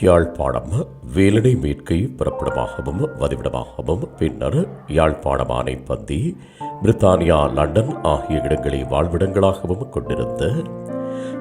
யாழ்ப்பாணம் வேலனை மேற்கை புறப்படமாகவும் வதிவிடமாகவும் பின்னர் யாழ்ப்பாணம் பந்தி பிரித்தானியா லண்டன் ஆகிய இடங்களை வாழ்விடங்களாகவும் கொண்டிருந்த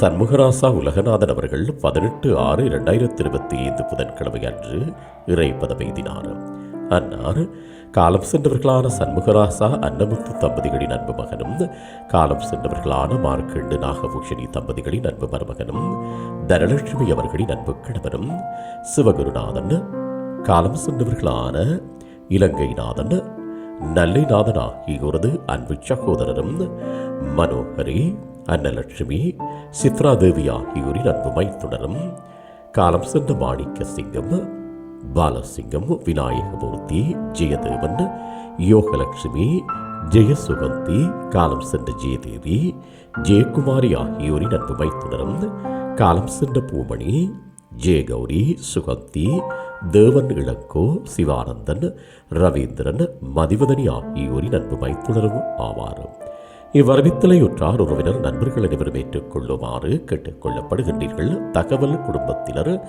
சண்முகராசா உலகநாதன் அவர்கள் பதினெட்டு ஆறு இரண்டாயிரத்தி இருபத்தி ஐந்து புதன்கிழமை அன்று இறைப்பதம் எய்தினார். அன்னார் காலம் சென்றவர்களான சண்முகராசா அன்னமுத்து தம்பதிகளின் அன்பு மகனும் காலம் சென்றவர்களான மார்க்கண்டு நாகபூஷணி தம்பதிகளின் அன்பு மருமகனும் தனலட்சுமி அவர்களின் அன்பு கணவரும் சிவகுருநாதன் காலம் சென்றவர்களான இலங்கைநாதன் நல்லைநாதன் ஆகியோரது அன்பு சகோதரரும் மனோகரி அன்னலட்சுமி சித்ராதேவி ஆகியோரின் அன்பு மைத்துனரும் காலம் சென்ற மாணிக்க சிங்கம் பாலசிங்கம் விநாயகமூர்த்தி ஜெயதேவன் யோகலட்சுமி ஜெயசுகந்தி காலம் சென்ற ஜெயதேவி ஜெயக்குமாரி ஆகியோரின் அன்பு மைத்துனரும் காலம் சென்ற பூமணி ஜெயகௌரி சுகந்தி தேவன் இளங்கோ சிவானந்தன் ரவீந்திரன் மதிவதனி ஆகியோரின் அன்பு வைத்துணரும் ஆவார். இவ்வரவித்தலையுற்றார் உறவினர் நண்பர்கள் அனைவரும் ஏற்றுக்கொள்ளுமாறு கேட்டுக்கொள்ளப்படுகின்றீர்கள். தகவல் குடும்பத்தினர்